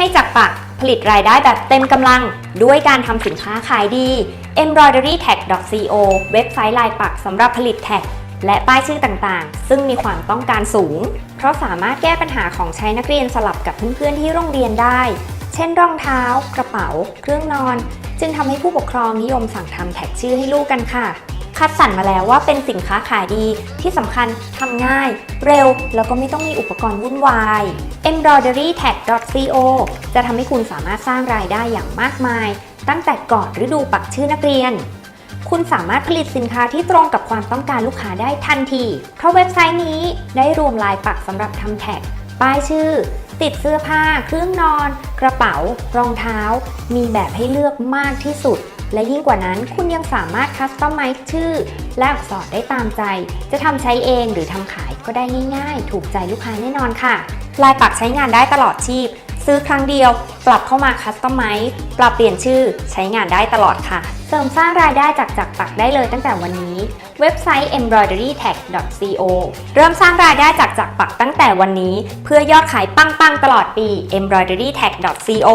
ให้จักปักผลิตรายได้แบบเต็มกำลัง ด้วยการทำสินค้าขายดี embroiderytag.co เว็บไซต์ลายปักสำหรับผลิตแท็กและป้ายชื่อต่างๆ ซึ่งมีความต้องการสูง เพราะสามารถแก้ปัญหาของใช้นักเรียนสลับกับเพื่อนๆที่โรงเรียนได้ เช่นรองเท้า กระเป๋า เครื่องนอน จึงทำให้ผู้ปกครองนิยมสั่งทำแท็กชื่อให้ลูกกันค่ะ คัดสรรมาแล้วว่าเป็นสินค้าขายดีที่สำคัญทำง่าย เร็ว แล้วก็ไม่ต้องมีอุปกรณ์วุ่นวาย embroiderytag.co จะทำให้คุณสามารถสร้างรายได้อย่างมากมาย ตั้งแต่ก่อนฤดูปักชื่อนักเรียน คุณสามารถผลิตสินค้าที่ตรงกับความต้องการลูกค้าได้ทันที เพราะเว็บไซต์นี้ได้รวมลายปักสำหรับทำแท็กป้ายชื่อ ติดเสื้อผ้า เครื่องนอน กระเป๋า รองเท้า มีแบบให้เลือกมากที่สุด และยิ่งกว่านั้นคุณยังสามารถคัสตอมไมซ์ชื่อ และอักษรได้ตามใจ จะทำใช้เองหรือทำขายก็ได้ง่ายๆ ถูกใจลูกค้าแน่นอนค่ะ ลายปักใช้งานได้ตลอดชีพ ซื้อครั้งเดียว ปรับเข้ามาคัสตอมไมซ์ปรับเปลี่ยนชื่อใช้งานได้ตลอดค่ะ เสริมสร้างรายได้จากจักรปักได้เลยตั้งแต่วันนี้ เว็บไซต์ embroiderytag.co เริ่มสร้างรายได้จากจักรปักตั้งแต่วันนี้ เพื่อยอดขายปังๆตลอดปี embroiderytag.co